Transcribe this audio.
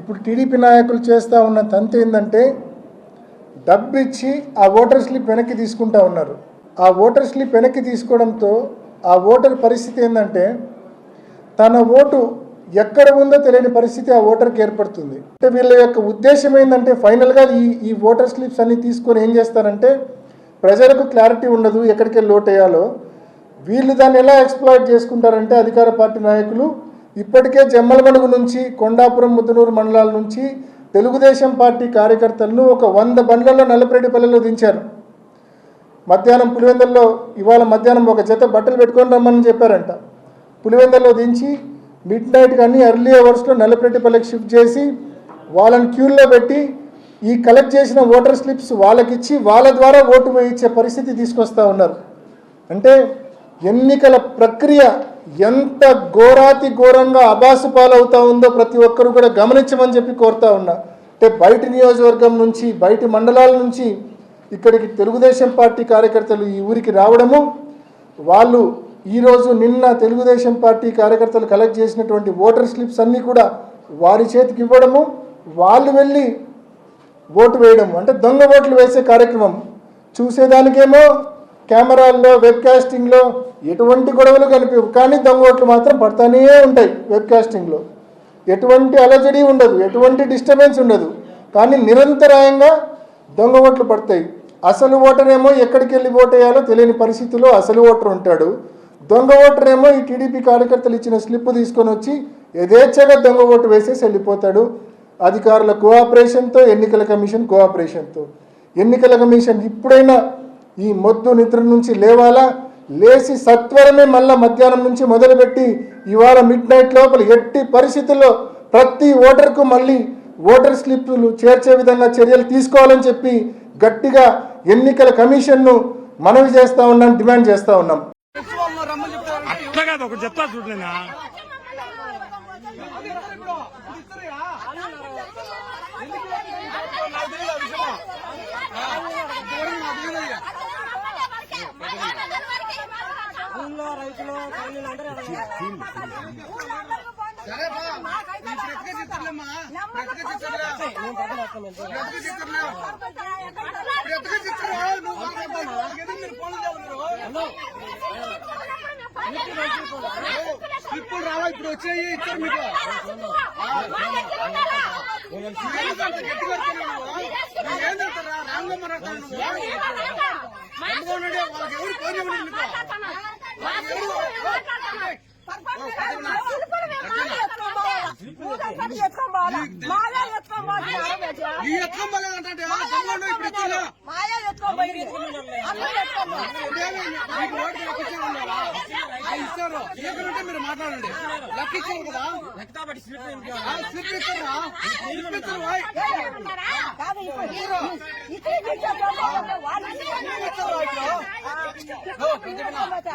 ఇప్పుడు టీడీపీ నాయకులు చేస్తూ ఉన్న తంతు ఏంటంటే డబ్బు ఇచ్చి ఆ ఓటర్ స్లిప్ వెనక్కి తీసుకుంటా ఉన్నారు. ఆ ఓటర్ స్లిప్ వెనక్కి తీసుకోవడంతో ఆ ఓటర్ పరిస్థితి ఏంటంటే తన ఓటు ఎక్కడ ఉందో తెలియని పరిస్థితి ఆ ఓటర్కి ఏర్పడుతుంది. అంటే వీళ్ళ యొక్క ఉద్దేశం ఏంటంటే ఫైనల్గా ఈ ఈ ఓటర్ స్లిప్స్ అన్ని తీసుకొని ఏం చేస్తారంటే ప్రజలకు క్లారిటీ ఉండదు ఎక్కడికి వెళ్ళి వేయాలో వీళ్ళు దాన్ని ఎలా ఎక్స్ప్లాయిట్ చేసుకుంటారంటే అధికార పార్టీ నాయకులు ఇప్పటికే జమ్మలమడుగు నుంచి కొండాపురం ముద్దునూరు మండలాల నుంచి తెలుగుదేశం పార్టీ కార్యకర్తలను ఒక వంద బండ్లలో నల్లపరెడ్డిపల్లెలో దించారు. మధ్యాహ్నం పులివెందల్లో ఇవాళ మధ్యాహ్నం ఒక జత బట్టలు పెట్టుకొని రమ్మని చెప్పారంట. పులివెందల్లో దించి మిడ్ నైట్ కానీ ఎర్లీ అవర్స్లో నల్లపరెడ్డిపల్లెకి షిఫ్ట్ చేసి వాళ్ళని క్యూల్లో పెట్టి ఈ కలెక్ట్ చేసిన ఓటర్ స్లిప్స్ వాళ్ళకిచ్చి వాళ్ళ ద్వారా ఓటు వేయించే పరిస్థితి తీసుకొస్తా ఉన్నారు. అంటే ఎన్నికల ప్రక్రియ ఎంత ఘోరాతి ఘోరంగా అబాసు పాలవుతా ఉందో ప్రతి ఒక్కరు కూడా గమనించమని చెప్పి కోరుతా ఉన్నా. అంటే బయట నియోజకవర్గం నుంచి బయటి మండలాల నుంచి ఇక్కడికి తెలుగుదేశం పార్టీ కార్యకర్తలు ఈ ఊరికి రావడము వాళ్ళు ఈరోజు నిన్న తెలుగుదేశం పార్టీ కార్యకర్తలు కలెక్ట్ చేసినటువంటి ఓటర్ స్లిప్స్ అన్నీ కూడా వారి చేతికి ఇవ్వడము వాళ్ళు వెళ్ళి ఓటు వేయడం అంటే దొంగ ఓట్లు వేసే కార్యక్రమం. చూసేదానికేమో కెమెరాల్లో వెబ్ కాస్టింగ్లో ఎటువంటి గొడవలు కనిపించవు కానీ దొంగ ఓట్లు మాత్రం పడతానే ఉంటాయి వెబ్కాస్టింగ్లో. ఎటువంటి అలజడి ఉండదు ఎటువంటి డిస్టర్బెన్స్ ఉండదు. కానీ నిరంతరాయంగా దొంగ ఓట్లు పడతాయి. అసలు ఓటర్ ఏమో ఎక్కడికి వెళ్ళి ఓటు వేయాలో తెలియని పరిస్థితిలో అసలు ఓటర్ ఉంటాడు. దొంగ ఓటర్ ఏమో ఈ టీడీపీ కార్యకర్తలు ఇచ్చిన స్లిప్ తీసుకొని వచ్చి యథేచ్ఛగా దొంగ ఓటు వేసేసి వెళ్ళిపోతాడు. అధికారుల కోఆపరేషన్తో ఎన్నికల కమిషన్ కోఆపరేషన్తో. ఎన్నికల కమిషన్ ఇప్పుడైనా ఈ మొద్దు నిద్ర నుంచి లేవాలా లేచి సత్వరమే మళ్ళా మధ్యాహ్నం నుంచి మొదలుపెట్టి ఇవాళ మిడ్ నైట్ లోపల ఎట్టి పరిస్థితుల్లో ప్రతి ఓటర్కు మళ్ళీ ఓటర్ స్లిప్లు చేర్చే విధంగా చర్యలు తీసుకోవాలని చెప్పి గట్టిగా ఎన్నికల కమిషన్ను మనవి చేస్తా ఉన్నాం డిమాండ్ చేస్తా ఉన్నాం చెప్తా రైతులు స్లిప్పులు రావా ఇప్పుడు వచ్చాయి ఇచ్చారు మీకు. ఏం చేస్తారా? రాంగమ్మ రాస్తాను వాళ్ళకి ఎవరు ఫోన్ ఇస్తారు మీరు మాట్లాడండి. లెక్కించారు కదా స్లిప్ ఇస్తారా స్లిప్ ఇస్తారు 不用给这个拿走